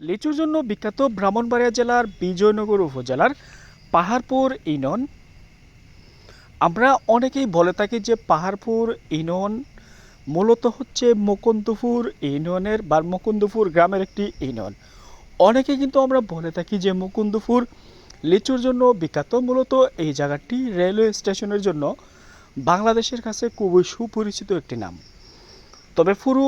লিচুর জন্য বিখ্যাত ব্রাহ্মণবাড়িয়া জেলার বিজয়নগর উপজেলার পাহাড়পুর ইনন আমরা অনেকেই বলে থাকি যে পাহাড়পুর ইনন মূলত হচ্ছে মুকুন্দপুর ইউনিয়নের বা মুকুন্দপুর গ্রামের একটি ইউনিয়ন। অনেকে কিন্তু আমরা বলে থাকি যে মুকুন্দপুর লিচুর জন্য বিখ্যাত, মূলত এই জায়গাটি রেলওয়ে স্টেশনের জন্য বাংলাদেশের কাছে খুবই সুপরিচিত একটি নাম। তবে পুরো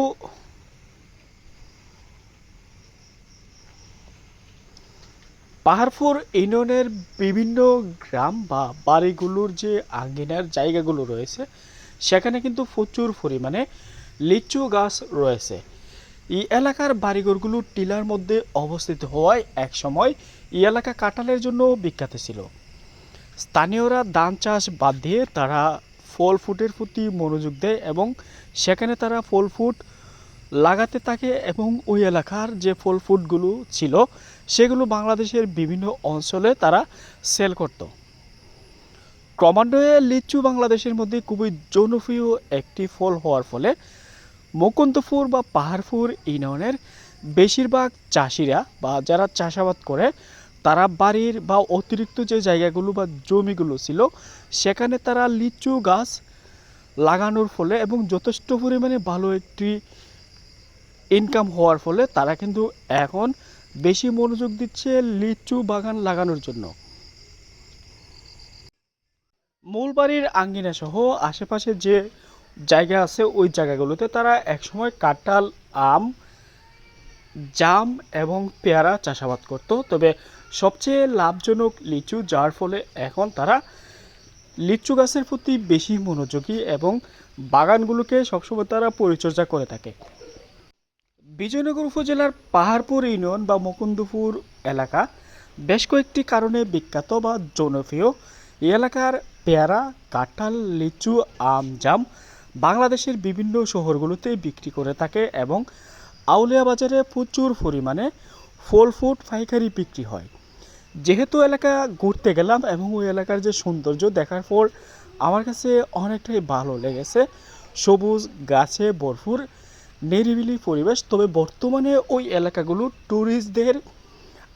পাহাড়পুর ইউনিয়নের বিভিন্ন গ্রাম বা বাড়িগুলোর যে আঙ্গিনার জায়গাগুলো রয়েছে, সেখানে কিন্তু প্রচুর পরিমাণে লিচু গাছ রয়েছে। এই এলাকার বাড়িঘরগুলো টিলার মধ্যে অবস্থিত হওয়ায় একসময় এই এলাকা কাঁঠালের জন্য বিখ্যাত ছিল। স্থানীয়রা ধান চাষ বাদ দিয়ে তারা ফল ফুটের প্রতি মনোযোগ দেয় এবং সেখানে তারা ফল ফুট লাগাতে থাকে এবং ওই এলাকার যে ফল ফুটগুলো ছিল, সেগুলো বাংলাদেশের বিভিন্ন অঞ্চলে তারা সেল করত। ক্রমান্বয়ে লিচু বাংলাদেশের মধ্যে খুবই জনপ্রিয় একটি ফল হওয়ার ফলে মুকুন্দপুর বা পাহাড়পুর ইউনিয়নের বেশিরভাগ চাষিরা বা যারা চাষাবাদ করে, তারা বাড়ির বা অতিরিক্ত যে জায়গাগুলো বা জমিগুলো ছিল, সেখানে তারা লিচু গাছ লাগানোর ফলে এবং যথেষ্ট পরিমাণে ভালো একটি ইনকাম হওয়ার ফলে তারা কিন্তু এখন বেশি মনোযোগ দিচ্ছে লিচু বাগান লাগানোর জন্য। মূল বাড়ির আঙ্গিনা সহ আশেপাশে যে জায়গা আছে, ওই জায়গাগুলোতে তারা একসময় কাঁঠাল, আম, জাম এবং পেয়ারা চাষাবাদ করত। তবে সবচেয়ে লাভজনক লিচু যার ফলে এখন তারা লিচু গাছের প্রতি বেশি মনোযোগী এবং বাগানগুলোকে সবসময় তারা পরিচর্যা করে থাকে। বিজয়নগর উপজেলার পাহাড়পুর ইউনিয়ন বা মুকুন্দপুর এলাকা বেশ কয়েকটি কারণে বিখ্যাত বা জনপ্রিয়। এই এলাকার পেয়ারা, কাঁঠাল, লিচু, আম, জাম বাংলাদেশের বিভিন্ন শহরগুলোতে বিক্রি করে থাকে এবং আউলিয়া বাজারে প্রচুর পরিমাণে ফল ফুড পাইকারি বিক্রি হয়। যেহেতু এলাকা ঘুরতে গেলাম এবং ওই এলাকার যে সৌন্দর্য দেখার পর আমার কাছে অনেকটাই ভালো লেগেছে। সবুজ, গাছে ভরপুর নিরিবিলি পরিবেশ, তবে বর্তমানে ওই এলাকাগুলো ট্যুরিস্টদের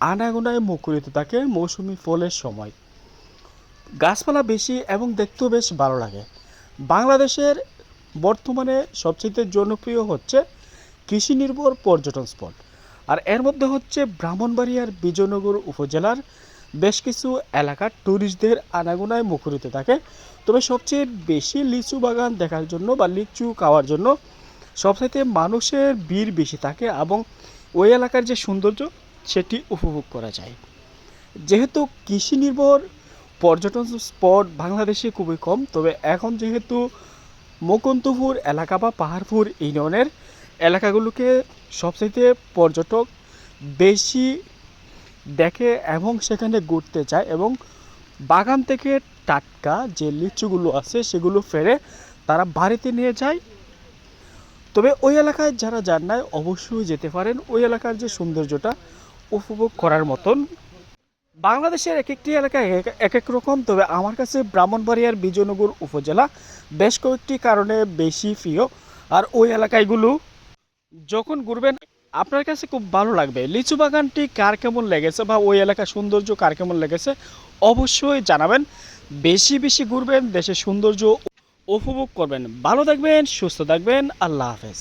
আনাগোনায় মুখরিত থাকে মৌসুমি ফলের সময়। গাছপালা বেশি এবং দেখতেও বেশ ভালো লাগে। বাংলাদেশের বর্তমানে সবচেয়ে জনপ্রিয় হচ্ছে কৃষি নির্ভর পর্যটন স্পট। আর এর মধ্যে হচ্ছে ব্রাহ্মণবাড়িয়ার বিজয়নগর উপজেলার বেশ কিছু এলাকা ট্যুরিস্টদের আনাগোনায় মুখরিত থাকে। তবে সবচেয়ে বেশি লিচু বাগান দেখার জন্য বা লিচু খাওয়ার জন্য সবচাইতে মানুষের ভিড় বেশি থাকে এবং ওই এলাকার যে সৌন্দর্য, সেটি উপভোগ করা যায়। যেহেতু কৃষি নির্ভর, পর্যটন স্পট বাংলাদেশে খুবই কম, তবে এখন যেহেতু মুকুন্দপুর এলাকা বা পাহাড়পুর ইউনিয়নের এলাকাগুলোকে সবচাইতে পর্যটক বেশি দেখে এবং সেখানে ঘুরতে যায় এবং বাগান থেকে টাটকা যে লিচুগুলো আছে, সেগুলো ফেরে তারা বাড়িতে নিয়ে যায় তবে ওই এলাকায় যারা যান নাই, অবশ্যই যেতে পারেন। ওই এলাকার যে সৌন্দর্যটা উপভোগ করার মতন। বাংলাদেশের এক একটি এলাকায় এক- এক এক রকম, তবে আমার কাছে ব্রাহ্মণবাড়িয়ার বিজয়নগর উপজেলা বেশ কয়েকটি কারণে বেশি প্রিয়। আর ওই এলাকাগুলো যখন ঘুরবেন, আপনার কাছে খুব ভালো লাগবে। লিচু বাগানটি কার কেমন লেগেছে বা ওই এলাকার সৌন্দর্য কার কেমন লেগেছে, অবশ্যই জানাবেন। বেশি বেশি ঘুরবেন, দেশের সৌন্দর্য উপভোগ করবেন। ভালো থাকবেন সুস্থ থাকবেন। আল্লাহ হাফেজ।